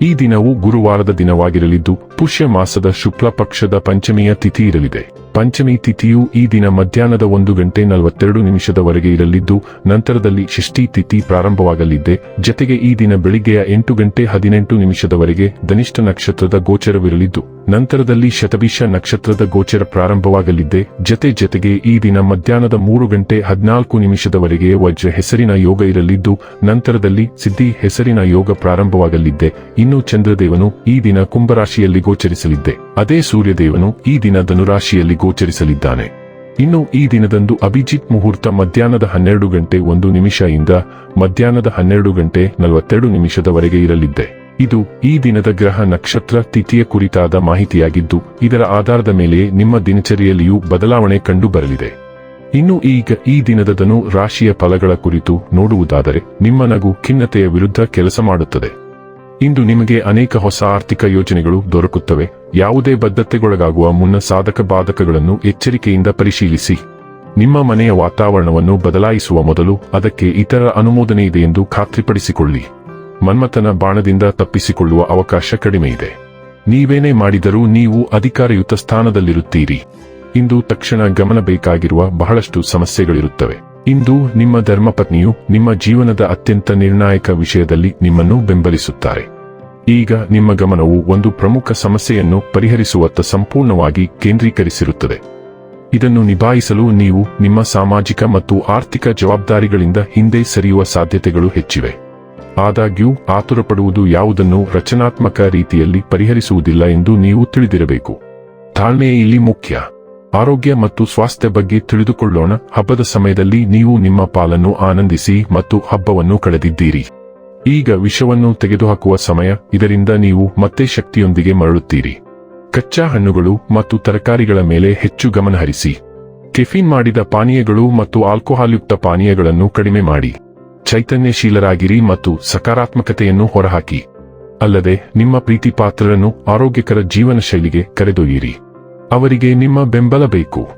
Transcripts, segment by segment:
ಈ ದಿನವು ಗುರುವಾರದ ದಿನವಾಗಿರಲಿದ್ದು, ಪುಷ್ಯ ಮಾಸದ ಶುಕ್ಲ ಪಕ್ಷದ ಪಂಚಮಿಯ ತಿಥಿ ಇರಲಿದೆ. ಪಂಚಮಿ ತಿಥಿಯು ಈ ದಿನ ಮಧ್ಯಾಹ್ನದ ಒಂದು ಗಂಟೆ ನಲವತ್ತೆರಡು ನಿಮಿಷದವರೆಗೆ ಇರಲಿದ್ದು, ನಂತರದಲ್ಲಿ ಷಷ್ಠಿ ತಿಥಿ ಪ್ರಾರಂಭವಾಗಲಿದೆ ಜತೆಗೆ ಈ ದಿನ ಬೆಳಿಗ್ಗೆಯ ಎಂಟು ಗಂಟೆ ಹದಿನೆಂಟು ನಿಮಿಷದವರೆಗೆ ಧನಿಷ್ಠ ನಕ್ಷತ್ರದ ಗೋಚರವಿರಲಿದ್ದು, ನಂತರದಲ್ಲಿ ಶತಭಿಷ ನಕ್ಷತ್ರದ ಗೋಚರ ಪ್ರಾರಂಭವಾಗಲಿದೆ ಜತೆ ಜತೆಗೆ ಈ ದಿನ ಮಧ್ಯಾಹ್ನದ ಮೂರು ಗಂಟೆ ಹದಿನಾಲ್ಕು ನಿಮಿಷದವರೆಗೆ ವಜ್ರ ಹೆಸರಿನ ಯೋಗ ಇರಲಿದ್ದು, ನಂತರದಲ್ಲಿ ಸಿದ್ಧಿ ಹೆಸರಿನ ಯೋಗ ಪ್ರಾರಂಭವಾಗಲಿದ್ದೆ. ಇನ್ನು ಚಂದ್ರದೇವನು ಈ ದಿನ ಕುಂಭರಾಶಿಯಲ್ಲಿ ಗೋಚರಿಸಲಿದ್ದೆ. ಅದೇ ಸೂರ್ಯದೇವನು ಈ ದಿನ ಧನುರಾಶಿಯಲ್ಲಿ ಗೋಚರಿಸಲಿದ್ದಾನೆ. ಇನ್ನು ಈ ದಿನದಂದು ಅಭಿಜಿತ್ ಮುಹೂರ್ತ ಮಧ್ಯಾಹ್ನದ ಹನ್ನೆರಡು ಗಂಟೆ ಒಂದು ನಿಮಿಷ ಇಂದ ಮಧ್ಯಾಹ್ನದ ಹನ್ನೆರಡು ಗಂಟೆ ನಲವತ್ತೆರಡು ನಿಮಿಷದವರೆಗೆ ಇರಲಿದ್ದೆ. ಇದು ಈ ದಿನದ ಗ್ರಹ ನಕ್ಷತ್ರ ತಿಥಿಯ ಕುರಿತಾದ ಮಾಹಿತಿಯಾಗಿದ್ದು, ಇದರ ಆಧಾರದ ಮೇಲೆ ನಿಮ್ಮ ದಿನಚರಿಯಲ್ಲಿಯೂ ಬದಲಾವಣೆ ಕಂಡು ಬರಲಿದೆ ಇನ್ನು ಈಗ ಈ ದಿನದ ಧನು ರಾಶಿಯ ಫಲಗಳ ಕುರಿತು ನೋಡುವುದಾದರೆ, ನಿಮ್ಮ ನಗು ಖಿನ್ನತೆಯ ವಿರುದ್ಧ ಕೆಲಸ ಮಾಡುತ್ತದೆ. ಇಂದು ನಿಮಗೆ ಅನೇಕ ಹೊಸ ಆರ್ಥಿಕ ಯೋಜನೆಗಳು ದೊರಕುತ್ತವೆ. ಯಾವುದೇ ಬದ್ಧತೆಗೊಳಗಾಗುವ ಮುನ್ನ ಸಾಧಕ ಬಾಧಕಗಳನ್ನು ಎಚ್ಚರಿಕೆಯಿಂದ ಪರಿಶೀಲಿಸಿ. ನಿಮ್ಮ ಮನೆಯ ವಾತಾವರಣವನ್ನು ಬದಲಾಯಿಸುವ ಮೊದಲು ಅದಕ್ಕೆ ಇತರ ಅನುಮೋದನೆ ಇದೆ ಎಂದು ಖಾತ್ರಿಪಡಿಸಿಕೊಳ್ಳಿ. ಮನ್ಮಥನ ಬಾಣದಿಂದ ತಪ್ಪಿಸಿಕೊಳ್ಳುವ ಅವಕಾಶ ಕಡಿಮೆ ಇದೆ. ನೀವೇನೇ ಮಾಡಿದರೂ ನೀವು ಅಧಿಕಾರಯುತ ಸ್ಥಾನದಲ್ಲಿರುತ್ತೀರಿ. ಇಂದು ತಕ್ಷಣ ಗಮನ ಬೇಕಾಗಿರುವ ಬಹಳಷ್ಟು ಸಮಸ್ಯೆಗಳಿರುತ್ತವೆ. ಇಂದು ನಿಮ್ಮ ಧರ್ಮಪತ್ನಿಯು ನಿಮ್ಮ ಜೀವನದ ಅತ್ಯಂತ ನಿರ್ಣಾಯಕ ವಿಷಯದಲ್ಲಿ ನಿಮ್ಮನ್ನು ಬೆಂಬಲಿಸುತ್ತಾರೆ. ಈಗ ನಿಮ್ಮ ಗಮನವು ಒಂದು ಪ್ರಮುಖ ಸಮಸ್ಯೆಯನ್ನು ಪರಿಹರಿಸುವತ್ತ ಸಂಪೂರ್ಣವಾಗಿ ಕೇಂದ್ರೀಕರಿಸಿರುತ್ತದೆ. ಇದನ್ನು ನಿಭಾಯಿಸಲು ನೀವು ನಿಮ್ಮ ಸಾಮಾಜಿಕ ಮತ್ತು ಆರ್ಥಿಕ ಜವಾಬ್ದಾರಿಗಳಿಂದ ಹಿಂದೆ ಸರಿಯುವ ಸಾಧ್ಯತೆಗಳು ಹೆಚ್ಚಿವೆ. ಆದಾಗ್ಯೂ, ಆತುರಪಡುವುದು ಯಾವುದನ್ನು ರಚನಾತ್ಮಕ ರೀತಿಯಲ್ಲಿ ಪರಿಹರಿಸುವುದಿಲ್ಲ ಎಂದು ನೀವು ತಿಳಿದಿರಬೇಕು. ತಾಳ್ಮೆಯೇ ಇಲ್ಲಿ ಮುಖ್ಯ. ಆರೋಗ್ಯ ಮತ್ತು ಸ್ವಾಸ್ಥ್ಯ ಬಗ್ಗೆ ತಿಳಿದುಕೊಳ್ಳೋಣ. ಹಬ್ಬದ ಸಮಯದಲ್ಲಿ ನೀವು ನಿಮ್ಮ ಪಾಲನ್ನು ಆನಂದಿಸಿ ಮತ್ತು ಹಬ್ಬವನ್ನು ಕಳೆದಿದ್ದೀರಿ. ಈಗ ವಿಷವನ್ನು ತೆಗೆದುಹಾಕುವ ಸಮಯ. ಇದರಿಂದ ನೀವು ಮತ್ತೆ ಶಕ್ತಿಯೊಂದಿಗೆ ಮರಳುತ್ತೀರಿ. ಕಚ್ಚಾ ಹಣ್ಣುಗಳು ಮತ್ತು ತರಕಾರಿಗಳ ಮೇಲೆ ಹೆಚ್ಚು ಗಮನಹರಿಸಿ ಕೆಫಿನ್ ಮಾಡಿದ ಪಾನೀಯಗಳು ಮತ್ತು ಆಲ್ಕೋಹಾಲ್ಯುಕ್ತ ಪಾನೀಯಗಳನ್ನು ಕಡಿಮೆ ಮಾಡಿ. ಚೈತನ್ಯಶೀಲರಾಗಿರಿ ಮತ್ತು ಸಕಾರಾತ್ಮಕತೆಯನ್ನು ಹೊರಹಾಕಿ. ಅಲ್ಲದೆ ನಿಮ್ಮ ಪ್ರೀತಿ ಪಾತ್ರರನ್ನು ಆರೋಗ್ಯಕರ ಜೀವನ ಶೈಲಿಗೆ ಕರೆದೊಯ್ಯಿರಿ. ಅವರಿಗೆ ನಿಮ್ಮ ಬೆಂಬಲ ಬೇಕು.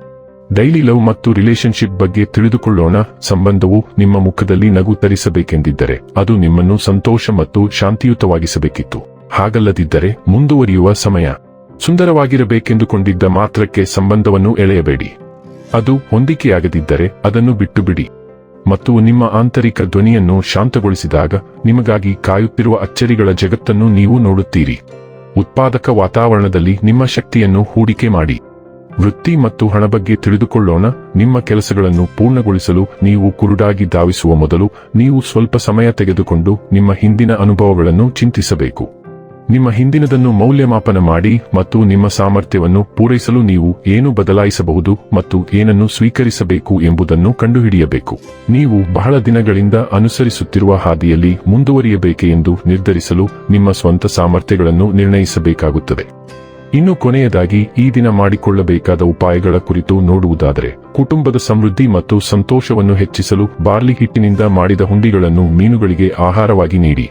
ಡೈಲಿ ಲವ್ ಮತ್ತು ರಿಲೇಷನ್ಶಿಪ್ ಬಗ್ಗೆ ತಿಳಿದುಕೊಳ್ಳೋಣ. ಸಂಬಂಧವು ನಿಮ್ಮ ಮುಖದಲ್ಲಿ ನಗು ತರಿಸಬೇಕೆಂದಿದ್ದರೆ, ಅದು ನಿಮ್ಮನ್ನು ಸಂತೋಷ ಮತ್ತು ಶಾಂತಿಯುತವಾಗಿಸಬೇಕಿತ್ತು. ಹಾಗಲ್ಲದಿದ್ದರೆ ಮುಂದುವರಿಯುವ ಸಮಯ. ಸುಂದರವಾಗಿರಬೇಕೆಂದುಕೊಂಡಿದ್ದ ಮಾತ್ರಕ್ಕೆ ಸಂಬಂಧವನ್ನು ಎಳೆಯಬೇಡಿ. ಅದು ಹೊಂದಿಕೆಯಾಗದಿದ್ದರೆ ಅದನ್ನು ಬಿಟ್ಟು ಬಿಡಿ ಮತ್ತು ನಿಮ್ಮ ಆಂತರಿಕ ಧ್ವನಿಯನ್ನು ಶಾಂತಗೊಳಿಸಿದಾಗ, ನಿಮಗಾಗಿ ಕಾಯುತ್ತಿರುವ ಅಚ್ಚರಿಗಳ ಜಗತ್ತನ್ನು ನೀವು ನೋಡುತ್ತೀರಿ. ಉತ್ಪಾದಕ ವಾತಾವರಣದಲ್ಲಿ ನಿಮ್ಮ ಶಕ್ತಿಯನ್ನು ಹೂಡಿಕೆ ಮಾಡಿ. ವೃತ್ತಿ ಮತ್ತು ಹಣ ಬಗ್ಗೆ ತಿಳಿದುಕೊಳ್ಳೋಣ, ನಿಮ್ಮ ಕೆಲಸಗಳನ್ನು ಪೂರ್ಣಗೊಳಿಸಲು ನೀವು ಕುರುಡಾಗಿ ಧಾವಿಸುವ ಮೊದಲು ನೀವು ಸ್ವಲ್ಪ ಸಮಯ ತೆಗೆದುಕೊಂಡು ನಿಮ್ಮ ಹಿಂದಿನ ಅನುಭವಗಳನ್ನು ಚಿಂತಿಸಬೇಕು. ನಿಮ್ಮ ಹಿಂದಿನದನ್ನು ಮೌಲ್ಯಮಾಪನ ಮಾಡಿ ಮತ್ತು ನಿಮ್ಮ ಸಾಮರ್ಥ್ಯವನ್ನು ಪೂರೈಸಲು ನೀವು ಏನು ಬದಲಾಯಿಸಬಹುದು ಮತ್ತು ಏನನ್ನು ಸ್ವೀಕರಿಸಬೇಕು ಎಂಬುದನ್ನು ಕಂಡುಹಿಡಿಯಬೇಕು. ನೀವು ಬಹಳ ದಿನಗಳಿಂದ ಅನುಸರಿಸುತ್ತಿರುವ ಹಾದಿಯಲ್ಲಿ ಮುಂದುವರಿಯಬೇಕೆ ಎಂದು ನಿರ್ಧರಿಸಲು ನಿಮ್ಮ ಸ್ವಂತ ಸಾಮರ್ಥ್ಯಗಳನ್ನು ನಿರ್ಣಯಿಸಬೇಕಾಗುತ್ತದೆ. ಇನ್ನು ಕೊನೆಯದಾಗಿ, ಈ ದಿನ ಮಾಡಿಕೊಳ್ಳಬೇಕಾದ ಉಪಾಯಗಳ ಕುರಿತು ನೋಡುವುದಾದರೆ, ಕುಟುಂಬದ ಸಮೃದ್ಧಿ ಮತ್ತು ಸಂತೋಷವನ್ನು ಹೆಚ್ಚಿಸಲು ಬಾರ್ಲಿ ಹಿಟ್ಟಿನಿಂದ ಮಾಡಿದ ಹುಂಡಿಗಳನ್ನು ಮೀನುಗಳಿಗೆ ಆಹಾರವಾಗಿ ನೀಡಿ.